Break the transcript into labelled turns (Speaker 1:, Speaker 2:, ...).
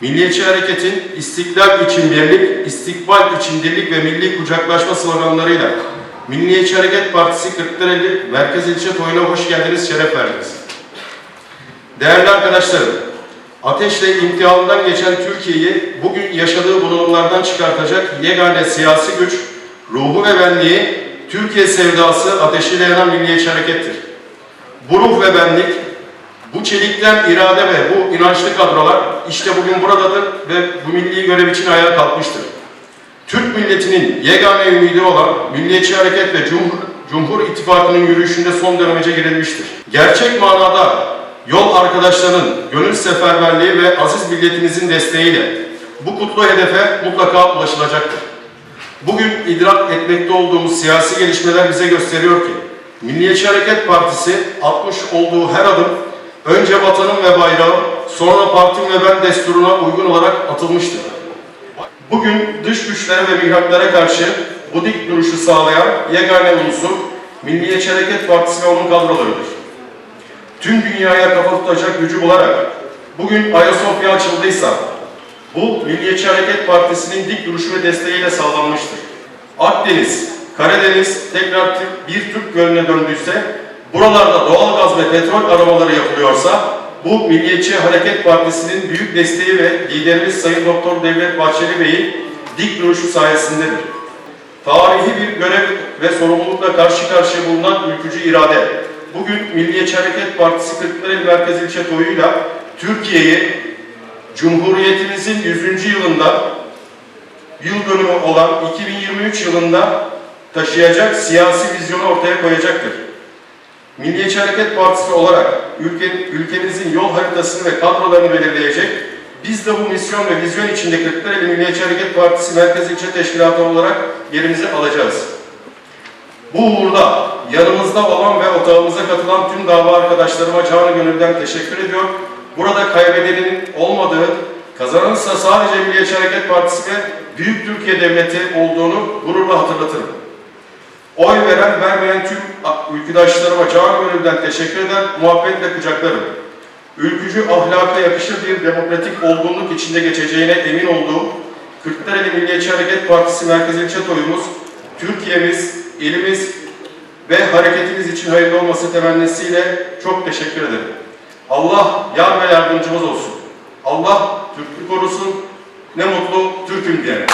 Speaker 1: Milliyetçi Hareket'in istiklal için birlik, istikbal için dirlik ve milli kucaklaşma sloganlarıyla Milliyetçi Hareket Partisi Kırklareli Merkez İlçe Toyuna hoş geldiniz, şeref verdiniz. Değerli arkadaşlarım, ateşle imtihandan geçen Türkiye'yi bugün yaşadığı bunalımlardan çıkartacak yegane siyasi güç, ruhu ve benliği, Türkiye sevdası ateşiyle yanan Milliyetçi Hareket'tir. Bu ruh ve benlik, bu çelikten irade ve bu inançlı kadrolar işte bugün buradadır ve bu milli görev için ayağa kalkmıştır. Türk milletinin yegane ümidi olan Milliyetçi Hareket ve Cumhur, Cumhur İttifakı'nın yürüyüşünde son dönemece girilmiştir. Gerçek manada yol arkadaşlarının gönül seferberliği ve aziz milletimizin desteğiyle bu kutlu hedefe mutlaka ulaşılacaktır. Bugün idrak etmekte olduğumuz siyasi gelişmeler bize gösteriyor ki Milliyetçi Hareket Partisi atmış olduğu her adım önce vatanın ve bayrağın sonra partim ve ben desturuna uygun olarak atılmıştır. Bugün dış güçlere ve mihraklara karşı bu dik duruşu sağlayan yegane unsur Milliyetçi Hareket Partisi ve onun kadrolarıdır. Tüm dünyaya kafa tutacak gücü bularak bugün Ayasofya açıldıysa bu Milliyetçi Hareket Partisi'nin dik duruşu ve desteğiyle sağlanmıştır. Akdeniz, Karadeniz tekrar bir Türk gölüne döndüyse, buralarda doğal gaz ve petrol aramaları yapılıyorsa, bu Milliyetçi Hareket Partisi'nin büyük desteği ve liderimiz Sayın Doktor Devlet Bahçeli Bey'in dik duruşu sayesindedir. Tarihi bir görev ve sorumlulukla karşı karşıya bulunan ülkücü irade, bugün Milliyetçi Hareket Partisi Kırklareli Merkez İlçe Toyu'yla Türkiye'yi Cumhuriyetimizin 100. yılında yıl dönümü olan 2023 yılında taşıyacak siyasi vizyonu ortaya koyacaktır. Milliyetçi Hareket Partisi olarak ülke, ülkemizin yol haritasını ve kadrolarını belirleyecek, biz de bu misyon ve vizyon içinde Kırklareli Milliyetçi Hareket Partisi Merkez İlçe Teşkilatı olarak yerimizi alacağız. Bu uğurda yanımızda olan ve otağımıza katılan tüm dava arkadaşlarıma canı gönülden teşekkür ediyor. Burada kaybedenin olmadığı, kazanırsa sadece Milliyetçi Hareket Partisi ve Büyük Türkiye Devleti olduğunu gururla hatırlatırım. Oy veren vermeyen tüm ülküdaşlarıma canı gönülden teşekkür eder, muhabbetle kucaklarım. Ülkücü ahlaka yakışır bir demokratik olgunluk içinde geçeceğine emin olduğum Kırklareli Milliyetçi Hareket Partisi Merkez İlçe Toyumuz, Türkiye'miz, ilimiz ve hareketimiz için hayırlı olması temennisiyle çok teşekkür ederim. Allah yar ve yardımcımız olsun. Allah Türklük korusun. Ne mutlu Türk'üm diyene.